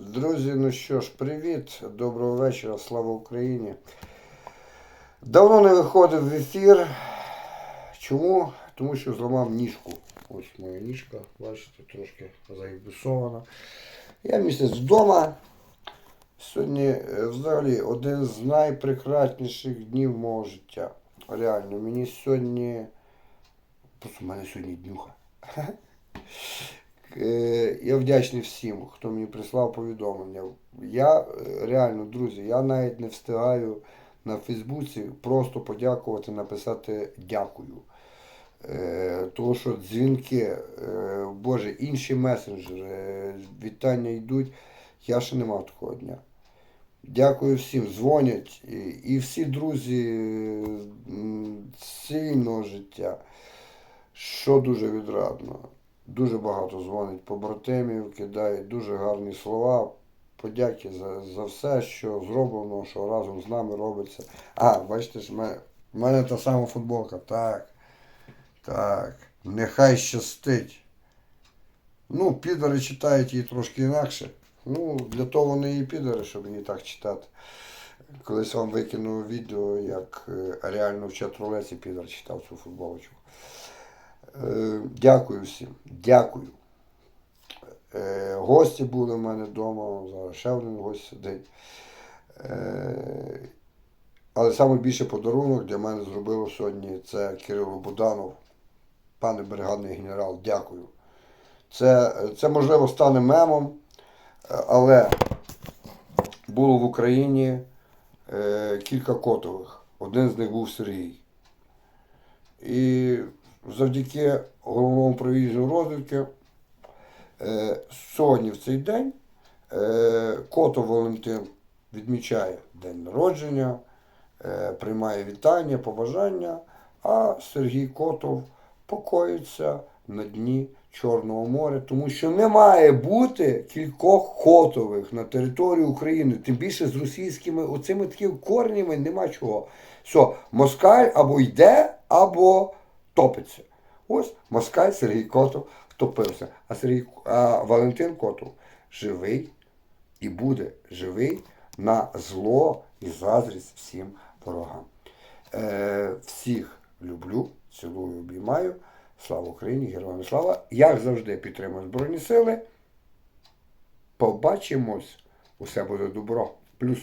Друзі, ну що ж, привіт, доброго вечора, слава Україні. Давно не виходив в ефір. Чому? Тому що зламав ніжку. Ось моя ніжка, бачите, трошки загібусована. Я місяць вдома. Сьогодні е, взагалі один з найпрекрасніших днів мого життя. Реально, мені сьогодні. Просто в мене сьогодні днюха. Е, Я вдячний всім, хто мені прислав повідомлення. Я е, реально, друзі, я навіть не встигаю на Фейсбуці просто подякувати, написати дякую. Е, Тому що дзвінки, Боже, інші месенджери, вітання йдуть. Я ще не мав такого дня. Дякую всім, дзвонять. І, всі друзі сильного життя, що дуже відрадно. Дуже багато дзвонить побратимів, кидають дуже гарні слова. Подяки за, за все, що зроблено, що разом з нами робиться. А, бачите ж, в мене та сама футболка. Так. Так. Нехай щастить. Ну, підари читають її трошки інакше. Ну, для того вони і підари, щоб її так читати. Колись вам викинув відео, як е, реально в чатрулеці підар читав цю футболочку. Е, Дякую всім. Дякую. Е, Гості були в мене вдома, зараз ще один гость сидить. Е, Але найбільший подарунок для мене зробило сьогодні це Кирило Буданов, пане бригадний генерал, дякую. Це, це можливо стане мемом, але було в Україні кілька котових. Один з них був Сергій. І завдяки головному провізію розвідки е, сьогодні в цей день е, Котов Валентин відмічає день народження, е, приймає вітання, побажання, а Сергій Котов покоїться на дні Чорного моря, тому що не має бути кількох котових на території України, тим більше з російськими оцими такими корнями нема чого. Все, москаль або йде, або топиться. Ось москаль Сергій Котов втопився. А Сергій а Валентин Котов живий і буде живий на зло і заздрість всім ворогам. Е, всіх люблю, цілую, обіймаю. Слава Україні, героям слава! Як завжди підтримую Збройні Сили. Побачимось. Усе буде добро. Плюс.